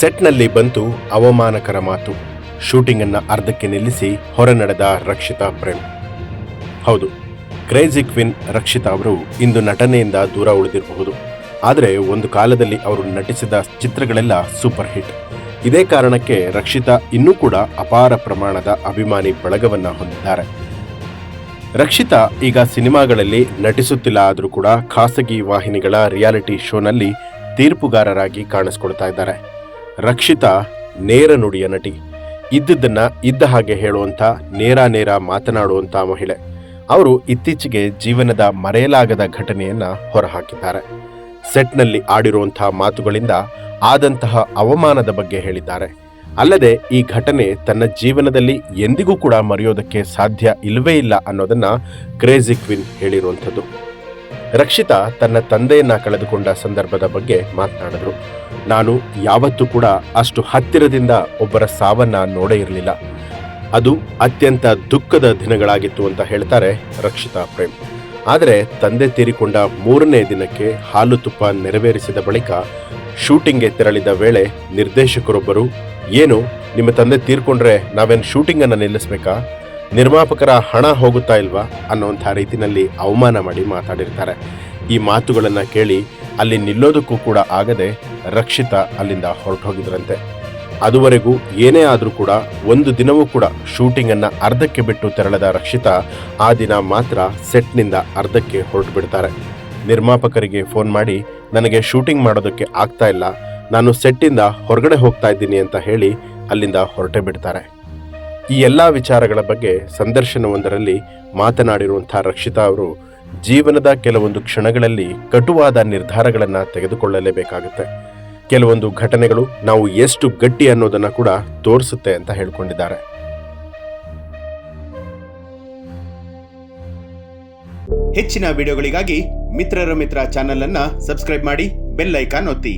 ಸೆಟ್ನಲ್ಲಿ ಬಂತು ಅವಮಾನಕರ ಮಾತು. ಶೂಟಿಂಗ್ ಅನ್ನ ಅರ್ಧಕ್ಕೆ ನಿಲ್ಲಿಸಿ ಹೊರ ನಡೆದ ರಕ್ಷಿತಾ ಪ್ರೇಮ್. ಹೌದು, ಕ್ರೇಜಿ ಕ್ವಿನ್ ರಕ್ಷಿತಾ ಅವರು ಇಂದು ನಟನೆಯಿಂದ ದೂರ ಉಳಿದಿರಬಹುದು. ಆದರೆ ಒಂದು ಕಾಲದಲ್ಲಿ ಅವರು ನಟಿಸಿದ ಚಿತ್ರಗಳೆಲ್ಲ ಸೂಪರ್ ಹಿಟ್. ಇದೇ ಕಾರಣಕ್ಕೆ ರಕ್ಷಿತಾ ಇನ್ನೂ ಕೂಡ ಅಪಾರ ಪ್ರಮಾಣದ ಅಭಿಮಾನಿ ಬಳಗವನ್ನ ಹೊಂದಿದ್ದಾರೆ. ರಕ್ಷಿತಾ ಈಗ ಸಿನಿಮಾಗಳಲ್ಲಿ ನಟಿಸುತ್ತಿಲ್ಲ ಆದರೂ ಕೂಡ ಖಾಸಗಿ ವಾಹಿನಿಗಳ ರಿಯಾಲಿಟಿ ಶೋನಲ್ಲಿ ತೀರ್ಪುಗಾರರಾಗಿ ಕಾಣಿಸ್ಕೊಳ್ತಾ ಇದ್ದಾರೆ. ರಕ್ಷಿತಾ, ನೇರ ನುಡಿಯ ನಟಿ. ಇದ್ದದ್ದನ್ನ ಇದ್ದ ಹಾಗೆ ಹೇಳುವಂಥ, ನೇರ ನೇರ ಮಾತನಾಡುವಂಥ ಮಹಿಳೆ. ಅವರು ಇತ್ತೀಚೆಗೆ ಜೀವನದ ಮರೆಯಲಾಗದ ಘಟನೆಯನ್ನ ಹೊರಹಾಕಿದ್ದಾರೆ. ಸೆಟ್ನಲ್ಲಿ ಆಡಿರುವಂತಹ ಮಾತುಗಳಿಂದ ಆದಂತಹ ಅವಮಾನದ ಬಗ್ಗೆ ಹೇಳಿದ್ದಾರೆ. ಅಲ್ಲದೆ ಈ ಘಟನೆ ತನ್ನ ಜೀವನದಲ್ಲಿ ಎಂದಿಗೂ ಕೂಡ ಮರೆಯೋದಕ್ಕೆ ಸಾಧ್ಯ ಇಲ್ಲವೇ ಇಲ್ಲ ಅನ್ನೋದನ್ನ ಕ್ರೇಜಿ ಕ್ವಿನ್ ಹೇಳಿರುವಂಥದ್ದು. ರಕ್ಷಿತಾ ತನ್ನ ತಂದೆಯನ್ನ ಕಳೆದುಕೊಂಡ ಸಂದರ್ಭದ ಬಗ್ಗೆ ಮಾತನಾಡಿದ್ರು. ನಾನು ಯಾವತ್ತೂ ಕೂಡ ಅಷ್ಟು ಹತ್ತಿರದಿಂದ ಒಬ್ಬರ ಸಾವನ್ನ ನೋಡೇ ಇರಲಿಲ್ಲ. ಅದು ಅತ್ಯಂತ ದುಃಖದ ದಿನಗಳಾಗಿತ್ತು ಅಂತ ಹೇಳ್ತಾರೆ ರಕ್ಷಿತಾ ಪ್ರೇಮ್. ಆದರೆ ತಂದೆ ತೀರಿಕೊಂಡ ಮೂರನೇ ದಿನಕ್ಕೆ ಹಾಲು ತುಪ್ಪ ನೆರವೇರಿಸಿದ ಬಳಿಕ ಶೂಟಿಂಗ್ಗೆ ತೆರಳಿದ ವೇಳೆ ನಿರ್ದೇಶಕರೊಬ್ಬರು, ಏನು, ನಿಮ್ಮ ತಂದೆ ತೀರ್ಕೊಂಡ್ರೆ ನಾವೇನು ಶೂಟಿಂಗನ್ನು ನಿಲ್ಲಿಸ್ಬೇಕಾ? ನಿರ್ಮಾಪಕರ ಹಣ ಹೋಗುತ್ತಾ ಇಲ್ವಾ ಅನ್ನೋಂಥ ರೀತಿನಲ್ಲಿ ಅವಮಾನ ಮಾಡಿ ಮಾತಾಡಿರ್ತಾರೆ. ಈ ಮಾತುಗಳನ್ನು ಕೇಳಿ ಅಲ್ಲಿ ನಿಲ್ಲೋದಕ್ಕೂ ಕೂಡ ಆಗದೆ ರಕ್ಷಿತಾ ಅಲ್ಲಿಂದ ಹೊರಟೋಗಿದ್ರಂತೆ. ಅದುವರೆಗೂ ಏನೇ ಆದರೂ ಕೂಡ ಒಂದು ದಿನವೂ ಕೂಡ ಶೂಟಿಂಗನ್ನು ಅರ್ಧಕ್ಕೆ ಬಿಟ್ಟು ತೆರಳದ ರಕ್ಷಿತಾ ಆ ದಿನ ಮಾತ್ರ ಸೆಟ್ನಿಂದ ಅರ್ಧಕ್ಕೆ ಹೊರಟು ಬಿಡ್ತಾರೆ ನಿರ್ಮಾಪಕರಿಗೆ ಫೋನ್ ಮಾಡಿ, ನನಗೆ ಶೂಟಿಂಗ್ ಮಾಡೋದಕ್ಕೆ ಆಗ್ತಾ ಇಲ್ಲ. ನಾನು ಸೆಟ್ಟಿಂದ ಹೊರಗಡೆ ಹೋಗ್ತಾ ಇದ್ದೀನಿ ಅಂತ ಹೇಳಿ ಅಲ್ಲಿಂದ ಹೊರಟೆ ಬಿಡ್ತಾರೆ. ಈ ಎಲ್ಲ ವಿಚಾರಗಳ ಬಗ್ಗೆ ಸಂದರ್ಶನವೊಂದರಲ್ಲಿ ಮಾತನಾಡಿರುವಂಥ ರಕ್ಷಿತಾ ಅವರು, ಜೀವನದ ಕೆಲವೊಂದು ಕ್ಷಣಗಳಲ್ಲಿ ಕಟುವಾದ ನಿರ್ಧಾರಗಳನ್ನು ತೆಗೆದುಕೊಳ್ಳಲೇಬೇಕಾಗುತ್ತೆ. ಕೆಲವೊಂದು ಘಟನೆಗಳು ನಾವು ಎಷ್ಟು ಗಟ್ಟಿ ಅನ್ನೋದನ್ನ ಕೂಡ ತೋರಿಸುತ್ತೆ ಅಂತ ಹೇಳ್ಕೊಂಡಿದ್ದಾರೆ. ಹೆಚ್ಚಿನ ವಿಡಿಯೋಗಳಿಗಾಗಿ ಮಿತ್ರರ ಮಿತ್ರ ಚಾನೆಲ್ ಅನ್ನ ಸಬ್ಸ್ಕ್ರೈಬ್ ಮಾಡಿ, ಬೆಲ್ ಐಕಾನ್ ಒತ್ತಿ.